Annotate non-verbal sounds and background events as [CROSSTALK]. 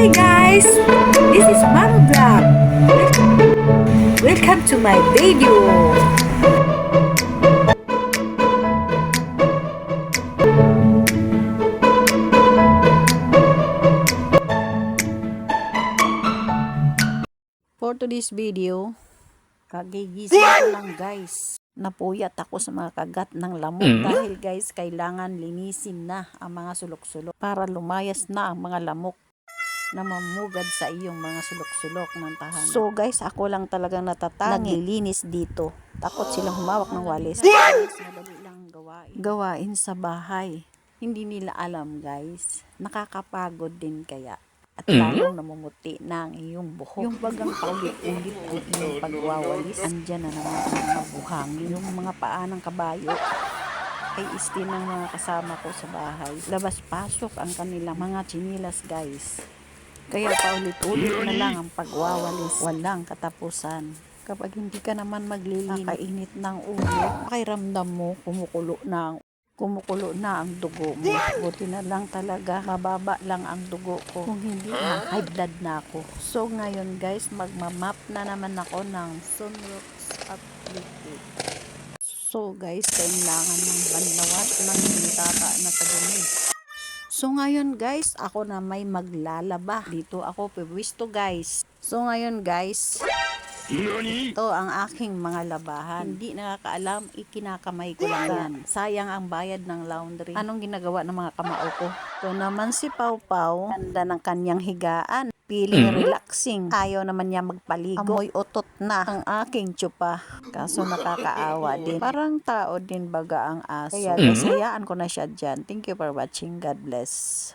Hi guys! This is Mama Vlog. Welcome to my video. For today's video, kagigising lang guys. Napuyat ako sa mga kagat ng lamok dahil guys, kailangan linisin na ang mga sulok-sulok para lumayas na ang mga lamok na mamugad sa iyong mga sulok-sulok ng tahanan. So guys, ako lang talagang natatangi naglilinis dito. Takot [GASPS] silang humawak ng walis. Madali lang gawain. Gawain sa bahay. Hindi nila alam guys. Nakakapagod din kaya at lalong namumuti na ang iyong buhok. Yung bagang paulit-ulit ang iyong pagwawalis, andyan na naman ang mga buhangin, yung mga paa ng kabayo ay isti ng mga kasama ko sa bahay. Labas-pasok ang kanilang mga chinilas guys. Kaya paulit-ulit na lang ang pagwawalis, walang katapusan. Kapag hindi ka naman maglilinis, kainit ng ulo, pakiramdam mo kumukulo na ang kumukulo na ang dugo mo. Buti na lang talaga, mababa lang ang dugo ko. Kung hindi na, high blood na ako. So ngayon guys, magmamap na naman ako ng sunrocks at liquid. So guys, kailangan ng banlawas ng hintata na sa dumi. So ngayon guys, ako na may maglalaba. Dito ako pipwisto guys. So ngayon guys, ito ang aking mga labahan. Hindi nakakaalam, ikinakamay ko lang yan. Sayang ang bayad ng laundry. Anong ginagawa ng mga kamao ko? Ito naman si Pau Pau, ganda ng kanyang higaan. Feeling relaxing. Ayaw naman niya magpaligo. Amoy utot na ang aking tsupa. Kaso nakakaawa [LAUGHS] din. Parang tao din baga ang aso. Kaya nasayaan ko na siya dyan. Thank you for watching. God bless.